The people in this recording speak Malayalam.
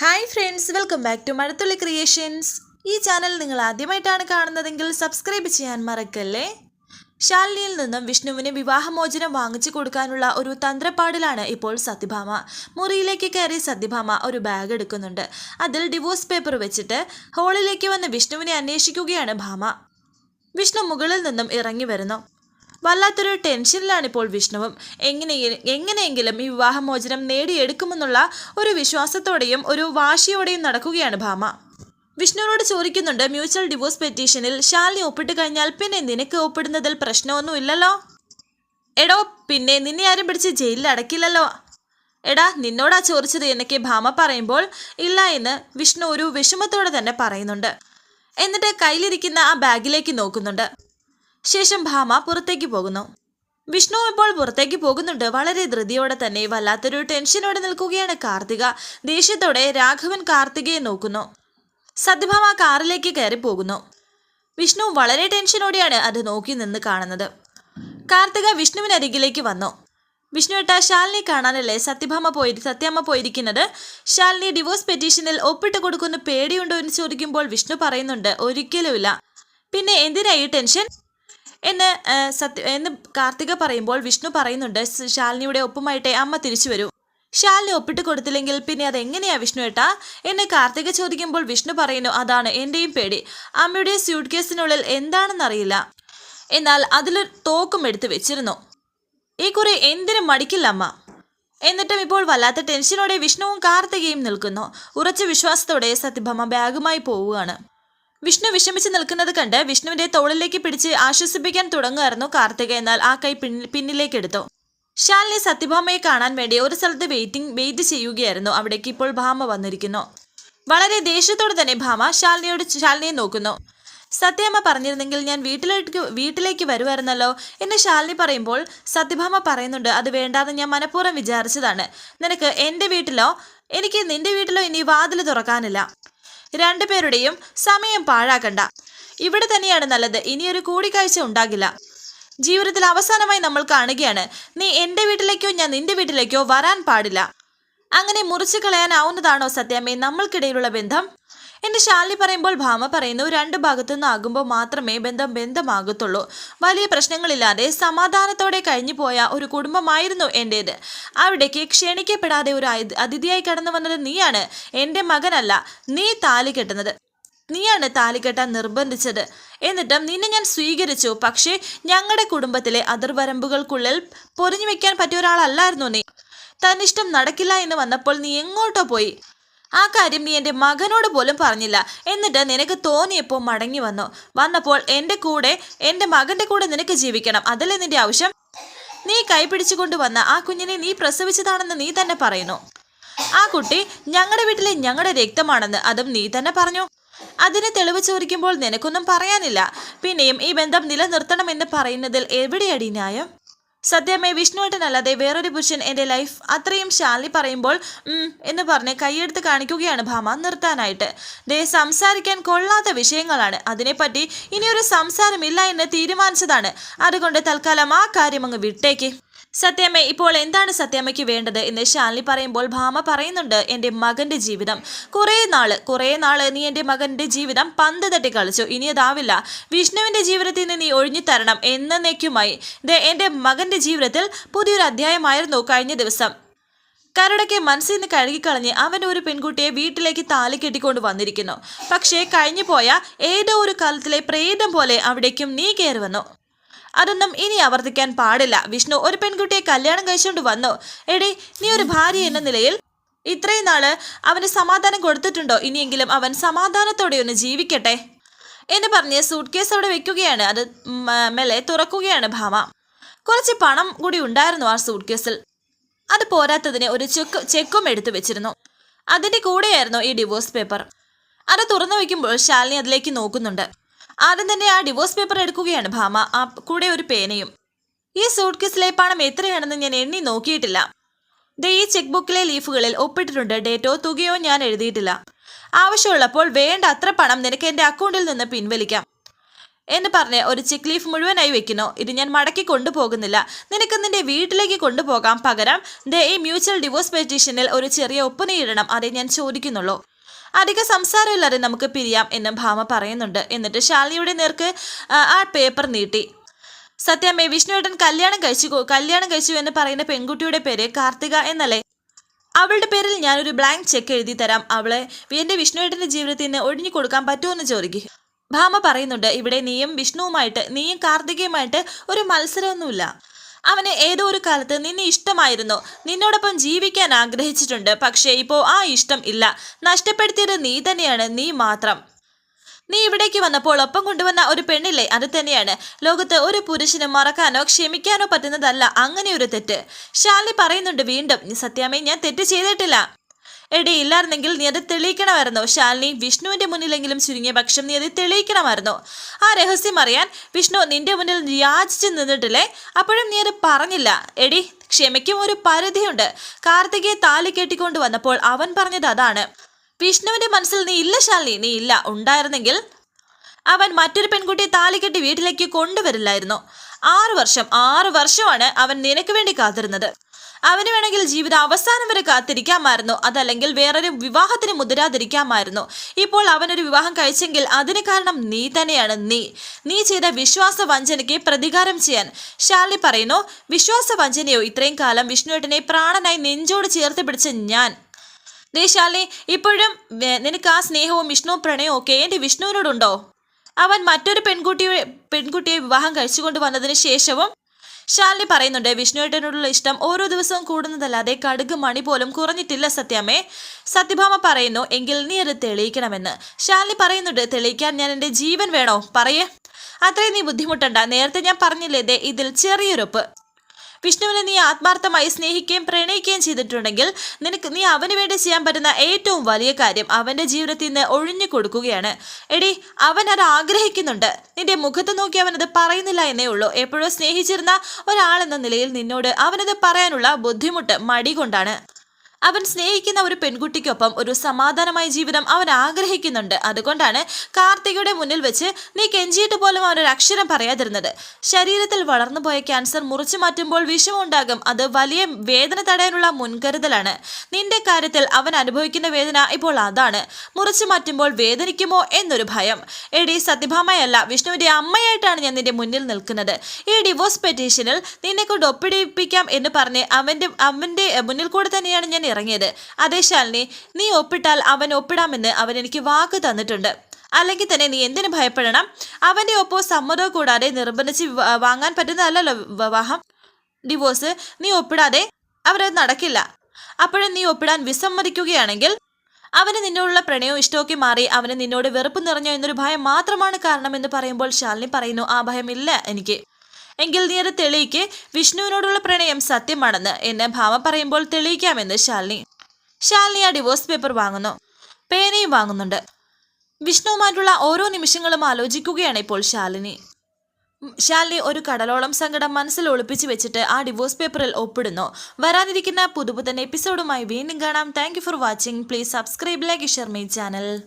Hi friends welcome back to Mazhathulli creations ഈ ചാനൽ നിങ്ങൾ ആദ്യമായിട്ടാണ് കാണുന്നതെങ്കിൽ സബ്സ്ക്രൈബ് ചെയ്യാൻ മറക്കല്ലേ? ശാലിനിയിൽ നിന്നും വിഷ്ണുവിന് വിവാഹമോചനം വാങ്ങിച്ചു കൊടുക്കാനുള്ള ഒരു തന്ത്രപ്പാടിലാണ് ഇപ്പോൾ സത്യഭാമ. മുറിയിലേക്ക് കയറി സത്യഭാമ ഒരു ബാഗ് എടുക്കുന്നുണ്ട്. അതിൽ ഡിവോഴ്സ് പേപ്പർ വെച്ചിട്ട് ഹോളിലേക്ക് വന്ന് വിഷ്ണുവിനെ അന്വേഷിക്കുകയാണ് ഭാമ. വിഷ്ണു മുകളിൽ നിന്നും ഇറങ്ങി വരുന്നു. വല്ലാത്തൊരു ടെൻഷനിലാണ് ഇപ്പോൾ വിഷ്ണുവും. എങ്ങനെ എങ്ങനെയെങ്കിലും ഈ വിവാഹമോചനം നേടിയെടുക്കുമെന്നുള്ള ഒരു വിശ്വാസത്തോടെയും ഒരു വാശിയോടെയും നടക്കുകയാണ് ഭാമ. വിഷ്ണുവിനോട് ചോദിക്കുന്നുണ്ട് മ്യൂച്വൽ ഡിവോഴ്സ് പെറ്റീഷനിൽ ശാലിനി ഒപ്പിട്ട് കഴിഞ്ഞാൽ പിന്നെ നിനക്ക് ഒപ്പിടുന്നതിൽ പ്രശ്നമൊന്നുമില്ലല്ലോ എടോ പിന്നെ നിന്നെ ആരും പിടിച്ച് ജയിലിൽ അടക്കില്ലല്ലോ. എടാ നിന്നോടാ ചോദിച്ചത് എന്നൊക്കെ ഭാമ പറയുമ്പോൾ ഇല്ല എന്ന് വിഷ്ണു ഒരു വിഷമത്തോടെ തന്നെ പറയുന്നുണ്ട്. എന്നിട്ട് കയ്യിലിരിക്കുന്ന ആ ബാഗിലേക്ക് നോക്കുന്നുണ്ട്. ശേഷം ഭാമ പുറത്തേക്ക് പോകുന്നു. വിഷ്ണു ഇപ്പോൾ പുറത്തേക്ക് പോകുന്നുണ്ട്. വളരെ ധൃതിയോടെ തന്നെ വല്ലാത്തൊരു ടെൻഷനോടെ നിൽക്കുകയാണ് കാർത്തിക. ദേഷ്യത്തോടെ രാഘവൻ കാർത്തികയെ നോക്കുന്നു. സത്യഭാമ കാറിലേക്ക് കയറി പോകുന്നു. വിഷ്ണു വളരെ ടെൻഷനോടെയാണ് അത് നോക്കി നിന്ന് കാണുന്നത്. കാർത്തിക വിഷ്ണുവിനരികിലേക്ക് വന്നു. വിഷ്ണു ഇട്ട ശാലിനി കാണാനല്ലേ സത്യഭാമ പോയി സത്യമ്മ പോയിരിക്കുന്നത്? ശാലിനി ഡിവോഴ്സ് പെറ്റീഷനിൽ ഒപ്പിട്ട് കൊടുക്കുന്ന പേടിയുണ്ടോ എന്ന് ചോദിക്കുമ്പോൾ വിഷ്ണു പറയുന്നുണ്ട് ഒരിക്കലുമില്ല. പിന്നെ എന്തിനാ ഈ ടെൻഷൻ? എന്ന് സത്യ എന്ന് കാർത്തിക പറയുമ്പോൾ വിഷ്ണു പറയുന്നുണ്ട് "സ് ശാലിനിയുടെ ഒപ്പമായിട്ടേ അമ്മ തിരിച്ചു വരൂ. ശാലിനി ഒപ്പിട്ട് കൊടുത്തില്ലെങ്കിൽ പിന്നെ അതെങ്ങനെയാ വിഷ്ണു ഏട്ടാ? എന്നെ കാർത്തിക ചോദിക്കുമ്പോൾ വിഷ്ണു പറയുന്നു അതാണ് എന്റെയും പേടി. അമ്മയുടെ സ്യൂട്ട് കേസിനുള്ളിൽ എന്താണെന്നറിയില്ല. എന്നാൽ അതിലൊരു തോക്കും എടുത്തു വെച്ചിരുന്നു. ഈ കുറി എന്തിനും മടിക്കില്ല അമ്മ. എന്നിട്ടും ഇപ്പോൾ വല്ലാത്ത ടെൻഷനോടെ വിഷ്ണുവും കാർത്തികയും നിൽക്കുന്നു. ഉറച്ച വിശ്വാസത്തോടെ സത്യഭാമ ബാഗുമായി പോവുകയാണ്. വിഷ്ണു വിഷമിച്ച് നിൽക്കുന്നത് കണ്ട് വിഷ്ണുവിന്റെ തോളിലേക്ക് പിടിച്ച് ആശ്വസിപ്പിക്കാൻ തുടങ്ങുമായിരുന്നു കാർത്തിക എന്നാൽ ആ കൈ പിന്നിലേക്കെടുത്തു. ശാലിനി സത്യഭാമയെ കാണാൻ വേണ്ടി ഒരു സ്ഥലത്ത് വെയിറ്റിംഗ് വെയിറ്റ് ചെയ്യുകയായിരുന്നു. അവിടേക്ക് ഇപ്പോൾ ഭാമ വന്നിരിക്കുന്നു. വളരെ ദേഷ്യത്തോടെ തന്നെ ഭാമ ശാലിനിയോട് ശാലിനിയെ നോക്കുന്നു. സത്യമ്മ പറഞ്ഞിരുന്നെങ്കിൽ ഞാൻ വീട്ടിലേക്ക് വീട്ടിലേക്ക് വരുമായിരുന്നല്ലോ എന്ന് ശാലിനി പറയുമ്പോൾ സത്യഭാമ പറയുന്നുണ്ട് അത് വേണ്ടാന്ന് ഞാൻ മനഃപൂർവം വിചാരിച്ചതാണ്. നിനക്ക് എന്റെ വീട്ടിലോ എനിക്ക് നിന്റെ വീട്ടിലോ ഇനി വാതിൽ തുറക്കാനില്ല. രണ്ടുപേരുടെയും സമയം പാഴാക്കണ്ട. ഇവിടെ തന്നെയാണ് നല്ലത്. ഇനിയൊരു കൂടിക്കാഴ്ച ഉണ്ടാകില്ല. ജീവിതത്തിൽ അവസാനമായി നമ്മൾ കാണുകയാണ് നീ എന്റെ വീട്ടിലേക്കോ ഞാൻ നിന്റെ വീട്ടിലേക്കോ വരാൻ പാടില്ല. അങ്ങനെ മുറിച്ചു കളയാനാവുന്നതാണോ സത്യാമ്മേ നമ്മൾക്കിടയിലുള്ള ബന്ധം എന്റെ ശാലിനി പറയുമ്പോൾ ഭാമ പറയുന്നു രണ്ട് ഭാഗത്തു നിന്നാകുമ്പോൾ മാത്രമേ ബന്ധം ബന്ധമാകത്തുള്ളൂ. വലിയ പ്രശ്നങ്ങളില്ലാതെ സമാധാനത്തോടെ കഴിഞ്ഞു പോയ ഒരു കുടുംബമായിരുന്നു എന്റേത് അവിടേക്ക് ക്ഷണിക്കപ്പെടാതെ ഒരു അതി- അതിഥിയായി കടന്നു വന്നത് നീയാണ്. എന്റെ മകനല്ല നീ താലി കെട്ടുന്നത്. നീയാണ് താലി കെട്ടാൻ നിർബന്ധിച്ചത്. എന്നിട്ടും നിന്നെ ഞാൻ സ്വീകരിച്ചു. പക്ഷേ ഞങ്ങളുടെ കുടുംബത്തിലെ അതിർവരമ്പുകൾക്കുള്ളിൽ പൊരിഞ്ഞു വെക്കാൻ പറ്റിയ ഒരാളല്ലായിരുന്നു നീ. തന്നിഷ്ടം നടക്കില്ല എന്ന് വന്നപ്പോൾ നീ എങ്ങോട്ടോ പോയി. ആ കാര്യം നീ എന്റെ മകനോട് പോലും പറഞ്ഞില്ല. എന്നിട്ട് നിനക്ക് തോന്നിയപ്പോൾ മടങ്ങി വന്നു. വന്നപ്പോൾ എന്റെ കൂടെ എന്റെ മകന്റെ കൂടെ നിനക്ക് ജീവിക്കണം. അതല്ലേ നിന്റെ ആവശ്യം? നീ കൈപിടിച്ചുകൊണ്ട് വന്ന ആ കുഞ്ഞിനെ നീ പ്രസവിച്ചതാണെന്ന് നീ തന്നെ പറയുന്നു. ആ കുട്ടി ഞങ്ങളുടെ വീട്ടിലെ ഞങ്ങളുടെ രക്തമാണെന്ന് അതും നീ തന്നെ പറഞ്ഞു. അതിനെ തെളിവ് ചോദിക്കുമ്പോൾ നിനക്കൊന്നും പറയാനില്ല. പിന്നെയും ഈ ബന്ധം നിലനിർത്തണമെന്ന് പറയുന്നതിൽ എവിടെയടി ന്യായം? സത്യമേ വിഷ്ണുവേട്ടനല്ലാതെ വേറൊരു പുരുഷൻ എന്റെ ലൈഫ് അത്രയും ശാലി പറയുമ്പോൾ എന്ന് പറഞ്ഞ് കൈയെടുത്ത് കാണിക്കുകയാണ് ഭാമ നിർത്താനായിട്ട്. ദേ സംസാരിക്കാൻ കൊള്ളാത്ത വിഷയങ്ങളാണ്. അതിനെപ്പറ്റി ഇനിയൊരു സംസാരമില്ല എന്ന് തീരുമാനിച്ചതാണ്. അതുകൊണ്ട് തൽക്കാലം ആ കാര്യം അങ്ങ് വിട്ടേക്ക്. സത്യമേ ഇപ്പോൾ എന്താണ് സത്യമയ്ക്ക് വേണ്ടത് എന്ന് ശാലിനി പറയുമ്പോൾ ഭാമ പറയുന്നുണ്ട് എന്റെ മകന്റെ ജീവിതം. കുറേ നാൾ കുറേ നാൾ നീ എന്റെ മകന്റെ ജീവിതം പന്ത് തട്ടി കളിച്ചു. ഇനി അതാവില്ല. വിഷ്ണുവിന്റെ ജീവിതത്തിൽ നിന്ന് നീ ഒഴിഞ്ഞു തരണം എന്നേക്കുമായി എന്റെ മകന്റെ ജീവിതത്തിൽ പുതിയൊരു അധ്യായമായിരുന്നു കഴിഞ്ഞ ദിവസം. കരടയ്ക്ക് മനസ്സിൽ നിന്ന് കഴുകിക്കളഞ്ഞ് അവൻ ഒരു പെൺകുട്ടിയെ വീട്ടിലേക്ക് താലി കെട്ടിക്കൊണ്ട് വന്നിരിക്കുന്നു. പക്ഷേ കഴിഞ്ഞു പോയ ഏതോ ഒരു കാലത്തിലെ പ്രേതം പോലെ അവിടേക്കും നീ കയറി വന്നു. അതൊന്നും ഇനി ആവർത്തിക്കാൻ പാടില്ല. വിഷ്ണു ഒരു പെൺകുട്ടിയെ കല്യാണം കഴിച്ചുകൊണ്ട് വന്നു. എടി നീ ഒരു ഭാര്യ എന്ന നിലയിൽ ഇത്രയും നാൾ അവന് സമാധാനം കൊടുത്തിട്ടുണ്ടോ? ഇനിയെങ്കിലും അവൻ സമാധാനത്തോടെ ഒന്ന് ജീവിക്കട്ടെ. എന്ന് പറഞ്ഞ് സൂട്ട് കേസ് അവിടെ വെക്കുകയാണ്. അത് മെല്ലെ തുറക്കുകയാണ് ഭാമ. കുറച്ച് പണം കൂടി ഉണ്ടായിരുന്നു ആ സൂട്ട് കേസിൽ അത് പോരാത്തതിന് ഒരു ചെക്ക് ചെക്കും എടുത്തു വെച്ചിരുന്നു. അതിന്റെ കൂടെയായിരുന്നു ഈ ഡിവോഴ്സ് പേപ്പർ അത് തുറന്നു വയ്ക്കുമ്പോൾ ശാലിനി അതിലേക്ക് നോക്കുന്നുണ്ട്. ആദ്യം തന്നെ ആ ഡിവോഴ്സ് പേപ്പർ എടുക്കുകയാണ് ഭാമ. ആ കൂടെ ഒരു പേനയും. ഈ സൂട്ട് കേസിലെ പണം എത്രയാണെന്ന് ഞാൻ എണ്ണി നോക്കിയിട്ടില്ല. ദേ ഈ ചെക്ക് ബുക്കിലെ ലീഫുകളിൽ ഒപ്പിട്ടിട്ടുണ്ട് ഡേറ്റോ തുകയോ ഞാൻ എഴുതിയിട്ടില്ല. ആവശ്യമുള്ളപ്പോൾ വേണ്ട അത്ര പണം നിനക്ക് എന്റെ അക്കൗണ്ടിൽ നിന്ന് പിൻവലിക്കാം. എന്ന് പറഞ്ഞ് ഒരു ചെക്ക് ലീഫ് മുഴുവനായി വെക്കുന്നു. ഇത് ഞാൻ മടക്കി കൊണ്ടുപോകുന്നില്ല. നിനക്ക് നിന്റെ വീട്ടിലേക്ക് കൊണ്ടുപോകാം പകരം. ദേ ഈ മ്യൂച്വൽ ഡിവോഴ്സ് പെറ്റീഷനിൽ ഒരു ചെറിയ ഒപ്പ് നീ ഇടണം. അതേ ഞാൻ ചോദിക്കുന്നുള്ളൂ. അധിക സംസാരമില്ലാതെ നമുക്ക് പിരിയാം എന്ന് ഭാമ പറയുന്നുണ്ട്. എന്നിട്ട് ശാലിനിയുടെ നേർക്ക് ആ, പേപ്പർ നീട്ടി. സത്യമേ വിഷ്ണുവേട്ടൻ കല്യാണം കഴിച്ചു കല്യാണം കഴിച്ചു എന്ന് പറയുന്ന പെൺകുട്ടിയുടെ പേര് കാർത്തിക എന്നല്ലേ? അവളുടെ പേരിൽ ഞാനൊരു ബ്ലാങ്ക് ചെക്ക് എഴുതി തരാം. അവളെ എന്റെ വിഷ്ണുവേട്ടന്റെ ജീവിതത്തിൽ നിന്ന് ഒഴിഞ്ഞു കൊടുക്കാൻ പറ്റുമെന്ന് ചോദിക്കും. ഭാമ പറയുന്നുണ്ട് ഇവിടെ നീയും വിഷ്ണുവുമായിട്ട് നീയും കാർത്തികയുമായിട്ട് ഒരു മത്സരമൊന്നുമില്ല. അവന് ഏതോ ഒരു കാലത്ത് നിന്നെ ഇഷ്ടമായിരുന്നു. നിന്നോടൊപ്പം ജീവിക്കാൻ ആഗ്രഹിച്ചിട്ടുണ്ട്. പക്ഷേ ഇപ്പോൾ ആ ഇഷ്ടം ഇല്ല. നഷ്ടപ്പെടുത്തിയത് നീ തന്നെയാണ്. നീ മാത്രം. നീ ഇവിടേക്ക് വന്നപ്പോൾ ഒപ്പം കൊണ്ടുവന്ന ഒരു പെണ്ണില്ലേ? അത് തന്നെയാണ്. ലോകത്ത് ഒരു പുരുഷന് മറക്കാനോ ക്ഷമിക്കാനോ പറ്റുന്നതല്ല. അങ്ങനെ ഒരു തെറ്റ്. ഷാലി പറയുന്നുണ്ട് വീണ്ടും. "നീ സത്യാമ്മേ ഞാൻ തെറ്റ് ചെയ്തിട്ടില്ല. എടി ഇല്ലായിരുന്നെങ്കിൽ നീ അത് തെളിയിക്കണമായിരുന്നു. ശാലിനി വിഷ്ണുവിന്റെ മുന്നിലെങ്കിലും ചുരുങ്ങിയ പക്ഷം നീ അത് തെളിയിക്കണമായിരുന്നു. ആ രഹസ്യം അറിയാൻ വിഷ്ണു നിന്റെ മുന്നിൽ യാചിച്ചു നിന്നിട്ടില്ലേ? അപ്പോഴും നീ അത് പറഞ്ഞില്ല. എടി ക്ഷമയ്ക്കും ഒരു പരിധിയുണ്ട്. കാർത്തികയെ താലി കെട്ടിക്കൊണ്ട് വന്നപ്പോൾ അവൻ പറഞ്ഞത് അതാണ്. വിഷ്ണുവിന്റെ മനസ്സിൽ നീ ഇല്ല ശാലിനി നീ ഇല്ല. ഉണ്ടായിരുന്നെങ്കിൽ അവൻ മറ്റൊരു പെൺകുട്ടിയെ താലി കെട്ടി വീട്ടിലേക്ക് കൊണ്ടുവരില്ലായിരുന്നു. ആറു വർഷം ആറു വർഷമാണ് അവൻ നിനക്ക് വേണ്ടി കാത്തിരുന്നത്. അവന് വേണമെങ്കിൽ ജീവിതം അവസാനം വരെ കാത്തിരിക്കാമായിരുന്നു. അതല്ലെങ്കിൽ വേറൊരു വിവാഹത്തിന് മുതിരാതിരിക്കാമായിരുന്നു. ഇപ്പോൾ അവനൊരു വിവാഹം കഴിച്ചെങ്കിൽ അതിന് കാരണം നീ തന്നെയാണ്. നീ നീ ചെയ്ത വിശ്വാസ വഞ്ചനയ്ക്ക് പ്രതികാരം ചെയ്യാൻ. ഷാലി പറയുന്നു വിശ്വാസ വഞ്ചനയോ ഇത്രയും കാലം വിഷ്ണുവേട്ടനെ പ്രാണനായി നെഞ്ചോട് ചേർത്ത് പിടിച്ച ഞാൻ. ദേശാലി ഇപ്പോഴും നിനക്ക് ആ സ്നേഹവും വിഷ്ണുവും പ്രണയവും ഒക്കെ എന്റെ വിഷ്ണുവിനോടുണ്ടോ? അവൻ മറ്റൊരു പെൺകുട്ടിയെ പെൺകുട്ടിയെ വിവാഹം കഴിച്ചുകൊണ്ട് വന്നതിന് ശേഷവും ശാലിനി പറയുന്നുണ്ട് വിഷ്ണുവേട്ടനോടുള്ള ഇഷ്ടം ഓരോ ദിവസവും കൂടുന്നതല്ലാതെ കടുക് മണി പോലും കുറഞ്ഞിട്ടില്ല സത്യാമ്മേ. സത്യഭാമ പറയുന്നു എങ്കിൽ നീ അത് തെളിയിക്കണമെന്ന്. ശാലിനി പറയുന്നുണ്ട് തെളിയിക്കാൻ ഞാൻ എന്റെ ജീവൻ വേണോ? പറയേ. അത്രയും നീ ബുദ്ധിമുട്ടണ്ട. നേരത്തെ ഞാൻ പറഞ്ഞില്ലേ ഇതിൽ ചെറിയൊരൊപ്പ്. വിഷ്ണുവിനെ നീ ആത്മാർത്ഥമായി സ്നേഹിക്കുകയും പ്രണയിക്കുകയും ചെയ്തിട്ടുണ്ടെങ്കിൽ നിനക്ക് നീ അവന് വേണ്ടി ചെയ്യാൻ പറ്റുന്ന ഏറ്റവും വലിയ കാര്യം അവന്റെ ജീവിതത്തിൽ നിന്ന് ഒഴിഞ്ഞു കൊടുക്കുകയാണ്. എടി അവൻ അത് ആഗ്രഹിക്കുന്നുണ്ട്. നിന്റെ മുഖത്ത് നോക്കി അവനത് പറയുന്നില്ല എന്നേ ഉള്ളൂ. എപ്പോഴോ സ്നേഹിച്ചിരുന്ന ഒരാളെന്ന നിലയിൽ നിന്നോട് അവനത് പറയാനുള്ള ബുദ്ധിമുട്ട് മടി കൊണ്ടാണ് അവൻ സ്നേഹിക്കുന്ന ഒരു പെൺകുട്ടിക്കൊപ്പം ഒരു സമാധാനമായ ജീവിതം അവൻ ആഗ്രഹിക്കുന്നുണ്ട്. അതുകൊണ്ടാണ് കാർത്തികയുടെ മുന്നിൽ വെച്ച് നീ കെഞ്ചിയിട്ട് പോലും ഒരു അക്ഷരം പറയാതിരുന്നത്. ശരീരത്തിൽ വളർന്നുപോയ ക്യാൻസർ മുറിച്ചു മാറ്റുമ്പോൾ വിഷമുണ്ടാകും അത് വലിയ വേദന തടയാനുള്ള മുൻകരുതലാണ്. നിന്റെ കാര്യത്തിൽ അവൻ അനുഭവിക്കുന്ന വേദന ഇപ്പോൾ അതാണ്. മുറിച്ചു മാറ്റുമ്പോൾ വേദനിക്കുമോ എന്നൊരു ഭയം. എടി സത്യഭാമയല്ല. വിഷ്ണുവിന്റെ അമ്മയായിട്ടാണ് ഞാൻ നിന്റെ മുന്നിൽ നിൽക്കുന്നത്. ഈ ഡിവോഴ്സ് പെറ്റീഷനിൽ നിന്നെ കൊണ്ട് ഒപ്പിടിപ്പിക്കാം എന്ന് പറഞ്ഞ് അവന്റെ അവന്റെ മുന്നിൽ കൂടെ തന്നെയാണ് ഞാൻ ഇറങ്ങിയത്. അതേ ശാലിനി നീ ഒപ്പിട്ടാൽ അവൻ ഒപ്പിടാമെന്ന് അവൻ എനിക്ക് വാക്ക് തന്നിട്ടുണ്ട്. അല്ലെങ്കിൽ തന്നെ നീ എന്തിനു ഭയപ്പെടണം? അവന്റെ ഒപ്പോ സമ്മതവും കൂടാതെ നിർബന്ധിച്ച് വാങ്ങാൻ പറ്റുന്നതല്ലല്ലോ വിവാഹം. ഡിവോഴ്സ് നീ ഒപ്പിടാതെ അവരത് നടക്കില്ല. അപ്പോഴും നീ ഒപ്പിടാൻ വിസമ്മതിക്കുകയാണെങ്കിൽ അവന് നിന്നോടുള്ള പ്രണയവും ഇഷ്ടമൊക്കെ മാറി അവന് നിന്നോട് വെറുപ്പ് നിറഞ്ഞോ എന്നൊരു ഭയം മാത്രമാണ് കാരണം എന്ന് പറയുമ്പോൾ ശാലിനി പറയുന്നു ആ ഭയമില്ല എനിക്ക്. എങ്കിൽ നീ അത് തെളിയിക്ക്. വിഷ്ണുവിനോടുള്ള പ്രണയം സത്യമാണെന്ന് എന്ന് ഭാമ പറയുമ്പോൾ തെളിയിക്കാമെന്ന് ശാലിനി. ശാലിനി ആ ഡിവോഴ്സ് പേപ്പർ വാങ്ങുന്നു. പേനയും വാങ്ങുന്നുണ്ട്. വിഷ്ണുവുമായിട്ടുള്ള ഓരോ നിമിഷങ്ങളും ആലോചിക്കുകയാണ് ഇപ്പോൾ ശാലിനി. ശാലിനി ഒരു കടലോളം സങ്കടം മനസ്സിൽ ഒളിപ്പിച്ചു വെച്ചിട്ട് ആ ഡിവോഴ്സ് പേപ്പറിൽ ഒപ്പിടുന്നു. വരാനിരിക്കുന്ന പുതുപുതൻ എപ്പിസോഡുമായി വീണ്ടും കാണാം. Thank for watching please subscribe like share my channel